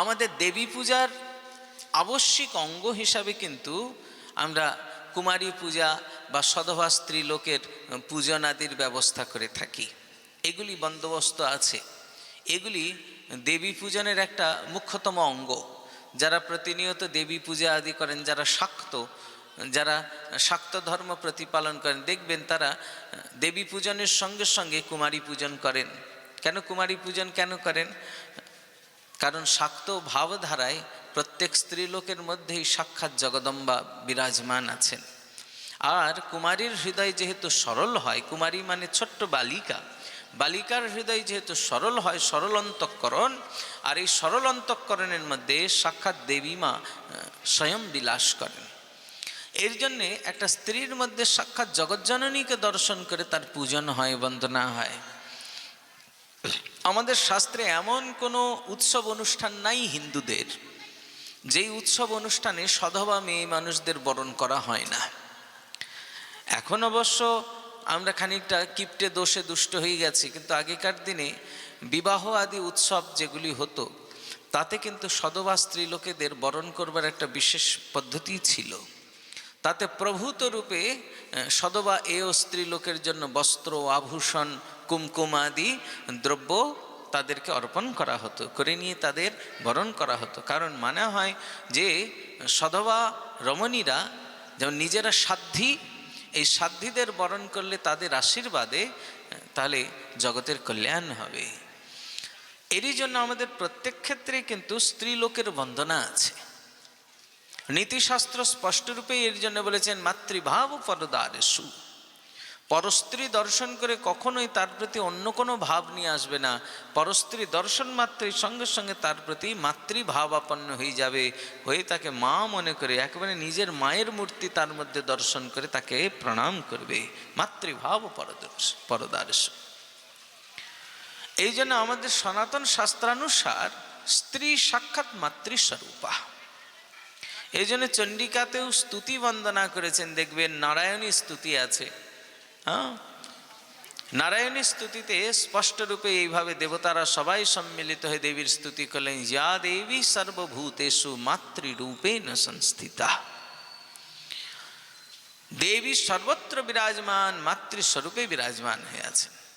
আমাদের দেবী পূজার আবশ্যিক অঙ্গ হিসাবে কিন্তু আমরা কুমারী পূজা বা সধবা স্ত্রী লোকের পূজন আদির ব্যবস্থা করে থাকি। এগুলি বন্দোবস্ত আছে। এগুলি দেবী পূজনের একটা মুখ্যতম অঙ্গ। যারা প্রতিনিয়ত দেবী পূজা আদি করেন, যারা শাক্ত যারা শাক্ত ধর্ম প্রতিপালন করেন, দেখবেন তারা দেবী পূজনের সঙ্গে সঙ্গে কুমারী পূজন করেন। কেন কুমারী পূজন কেন করেন? কারণ শাক্ত ভাবধারায় প্রত্যেক স্ত্রীলোকের মধ্যেই সাক্ষাৎ জগদম্বা বিরাজমান আছেন। আর কুমারীর হৃদয় যেহেতু সরল হয়, কুমারী মানে ছোট্ট বালিকা। বালিকার হৃদয় যেহেতু সরল হয়, সরল অন্তঃকরণ, আর এই সরল অন্তঃকরণের মধ্যে সাক্ষাৎ দেবী মা স্বয়ং বিলাস করেন। এর জন্যে একটা স্ত্রীর মধ্যে সাক্ষাৎ জগজ্জননীকে দর্শন করে তার পূজন হয়, বন্দনা হয়। আমাদের শাস্ত্রে এমন কোনো উৎসব অনুষ্ঠান নাই হিন্দুদের, যেই উৎসব অনুষ্ঠানে সধবা মেয়ে মানুষদের বরণ করা হয় না। এখন অবশ্য আমরা খানিকটা কিপটে দোষে দুষ্ট হয়ে গেছি, কিন্তু আগেকার দিনে বিবাহ আদি উৎসব যেগুলি হতো, তাতে কিন্তু সধবা স্ত্রী লোকেদের বরণ করবার একটা বিশেষ পদ্ধতি ছিল। তাতে প্রভূত রূপে সধবা এও স্ত্রী লোকের জন্য বস্ত্র, আভূষণ কুমকুম আদি দ্রব্য তাদেরকে অর্পণ করা হতো, করে নিয়ে তাদের বরণ করা হতো। কারণ মানে হয় যে, সধবা রমণীরা যেমন নিজেরা সাধ্যী এই সাধ্যীদের বরণ করলে তাদের আশীর্বাদে, তাহলে জগতের কল্যাণ হবে। এরই জন্য আমাদের প্রত্যেক ক্ষেত্রে কিন্তু স্ত্রী লোকের বন্দনা আছে। নীতিশাস্ত্র স্পষ্টরূপে এর জন্য বলেছেন, মাতৃভাব পরদারেশু পরস্ত্রী দর্শন করে কখনোই তার প্রতি অন্য কোনো ভাব নিয়ে আসবে না। পরস্ত্রী দর্শন মাত্রই সঙ্গে সঙ্গে তার প্রতি মাতৃভাবাপন্ন হয়ে যাবে। হয়ে তাকে মা মনে করে, একেবারে নিজের মায়ের মূর্তি তার মধ্যে দর্শন করে তাকে প্রণাম করবে। মাতৃভাব পরদর্শ, পরদারেশ। এই জন্য আমাদের সনাতন শাস্ত্রানুসার স্ত্রী সাক্ষাৎ মাতৃস্বরূপা। এই জন্য চণ্ডিকাতেও স্তুতি বন্দনা করেছেন। দেখবেন নারায়ণী স্তুতি আছে। হ্যাঁ? নারায়ণী স্তুতিতে স্পষ্টরূপে এইভাবে দেবতারা সবাই সম্মিলিত হয়ে দেবীর স্তুতি করলেন, যা দেবী সর্বভূতেষু ন সংস্থিতা। দেবী সর্বত্র বিরাজমান, মাতৃস্বরূপে বিরাজমান হয়ে আছেন।